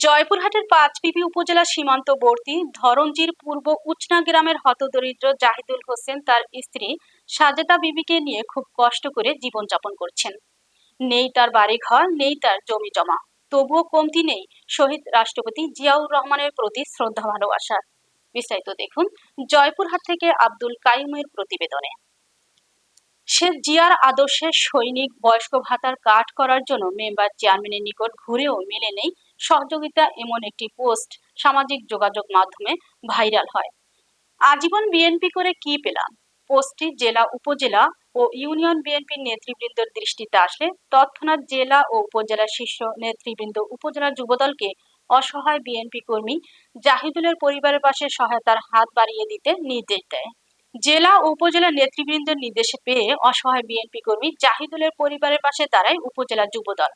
জয়পুরহাটের পাঁচবিবি উপজেলা সীমান্তবর্তী ধরঞ্জির পূর্ব উচনা গ্রামের হতদরিদ্র জাহিদুল হোসেন তার স্ত্রী সাজেদা বিবিকে নিয়ে খুব কষ্ট করে জীবনযাপন করছেন। নেই তার বাড়িঘর, নেই তার জমি জমা। তবুও কমতি নেই শহীদ রাষ্ট্রপতি জিয়াউর রহমানের প্রতি শ্রদ্ধা ভালোবাসার বিস্তারিত দেখুন জয়পুরহাট থেকে আব্দুল কাইমের প্রতিবেদনে। সে জিয়ার আদর্শে সৈনিক, বয়স্ক ভাতার কাট করার জন্য মেম্বার চেয়ারম্যানের নিকট ঘুরেও মেলে নেই সহযোগিতা এমন একটি পোস্ট সামাজিক যোগাযোগ মাধ্যমে ভাইরাল হয়। আজীবন বিএনপি করে কি পেলাম? পোস্টটি জেলা, উপজেলা ও ইউনিয়ন বিএনপির নেতৃবৃন্দের দৃষ্টিতে আসলে তৎক্ষণাৎ জেলা ও উপজেলা শীর্ষ নেতৃবৃন্দ, উপজেলা যুবদলকে অসহায় বিএনপি কর্মী জাহিদুলের পরিবারের পাশে সহায়তার হাত বাড়িয়ে দিতে নির্দেশ দেয়। জেলা ও উপজেলা নেতৃবৃন্দের নির্দেশে পেয়ে অসহায় বিএনপি কর্মী জাহিদুলের পরিবারের পাশে দাঁড়ায় উপজেলা যুবদল।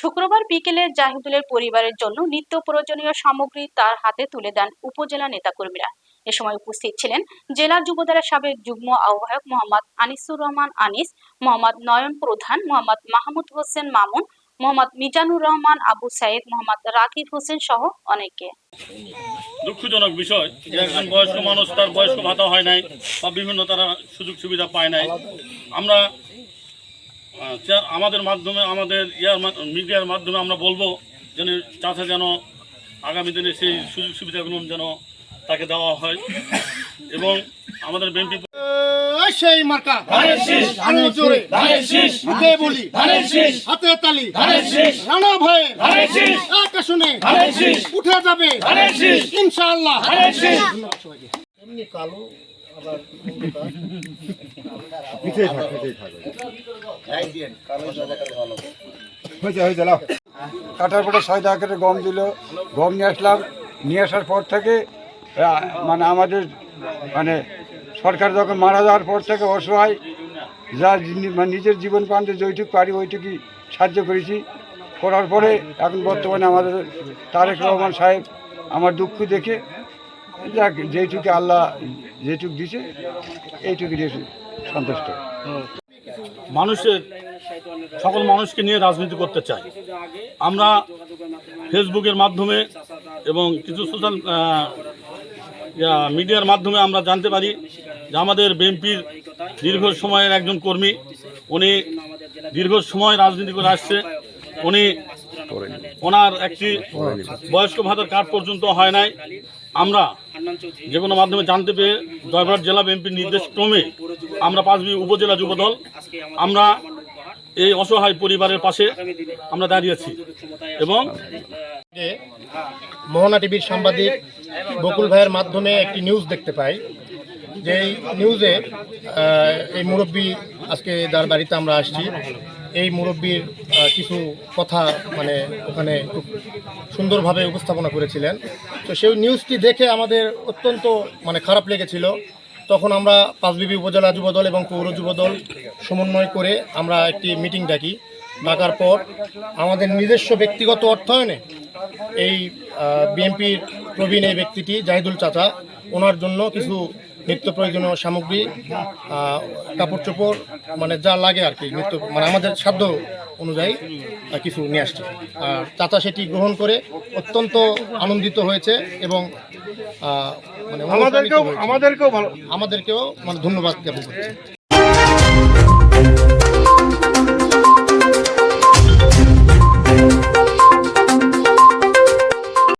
শুক্রবার বিকেলে জাহিদুলের পরিবারের জন্য নিত্য প্রয়োজনীয় সামগ্রী তার হাতে তুলে দেন উপজেলা নেতাকর্মীরা। এ সময় উপস্থিত ছিলেন জেলা যুবদলের সাবেক যুগ্ম আহ্বায়ক মোহাম্মদ আনিসুর রহমান আনিস, মোহাম্মদ নয়ন প্রধান, মোহাম্মদ মাহমুদ হোসেন মামুন, মোহাম্মদ মিজানুর রহমান, আবু সাইদ, মোহাম্মদ রাকিব হোসেন সহ অনেকে। দুঃখজনক বিষয় যে একজন বয়স্ক মানুষ তার বয়স্ক ভাতা হয় নাই বা বিভিন্ন তারা সুযোগ সুবিধা পায় নাই। আমরা আমাদের মাধ্যমে আমাদের ইয়ার মিডিয়ার মাধ্যমে আমরা বলব যেন চাষে যেন আগামী দিনে সেই সুযোগ সুবিধাগুলো যেন তাকে দেওয়া হয়। এবং আমাদের বিএনপি সেই মার্কা। আরও জোরে। মুখে বলি। হাতে তালি। রানা ভয়ে। আকাশনে উঠে যাবে। ইনশাআল্লাহ। এমনি কালো আবার কাটার পরে ছয় টাকা করে গম দিল। গম নিয়ে আসলাম। নিয়ে আসার পর থেকে মানে আমাদের মানে সরকার যখন মারা যাওয়ার পর থেকে অসহায়, যা মানে নিজের জীবন প্রান্তে যেইটুকু পারি ওইটুকুই সাহায্য করেছি। করার পরে এখন বর্তমানে আমাদের তারেক রহমান সাহেব আমার দুঃখ দেখে, যাক, যেইটুকু আল্লাহ যেটুকু দিছে এইটুকু দিয়ে সন্তুষ্ট। মানুষের সকল মানুষকে নিয়ে রাজনীতি করতে চাই। আমরা ফেসবুকের মাধ্যমে এবং কিছু সোশ্যাল মিডিয়ার মাধ্যমে আমরা জানতে পারি যে আমাদের বিএনপির দীর্ঘ সময়ের একজন কর্মী, উনি দীর্ঘ সময় রাজনীতি করে আসছে। উনি ওনার একটি বয়স্ক ভাতার কার্ড পর্যন্ত হয় নাই। আমরা যে কোনো মাধ্যমে জানতে পেয়ে জয়পুরহাট জেলা বিএনপির নির্দেশ ক্রমে আমরা পাঁচবি উপজেলা যুবদল আমরা এই অসহায় পরিবারের পাশে আমরা দাঁড়িয়েছি এবং মোহনা টিভির সাংবাদিক বকুল ভাইয়ের মাধ্যমে একটি নিউজ দেখতে পাই। যে এই নিউজে এই মুরব্বী আজকে যার বাড়িতে আমরা আসছি, এই মুরব্বীর কিছু কথা মানে ওখানে খুব সুন্দরভাবে উপস্থাপনা করেছিলেন। তো সেই নিউজটি দেখে আমাদের অত্যন্ত মানে খারাপ লেগেছিল। তখন আমরা পাঁচবিবি উপজেলা যুবদল এবং পৌর যুবদল সমন্বয় করে আমরা একটি মিটিং ডাকি। ডাকার পর আমাদের নিজস্ব ব্যক্তিগত অর্থায়নে এই বিএনপির প্রবীণ এই ব্যক্তিটি জাহিদুল চাচা, ওনার জন্য কিছু নিত্য প্রয়োজনীয় সামগ্রী কাপড় চোপড় মানে যা লাগে আর কি, নিত্য মানে আমাদের সাধ্য অনুযায়ী কিছু নিয়ে আসছে। আর চাচা সেটি গ্রহণ করে অত্যন্ত আনন্দিত হয়েছে এবং মানে আমাদেরকেও আমাদেরকেও ভালো আমাদেরকেও মানে ধন্যবাদ জ্ঞাপন করছে।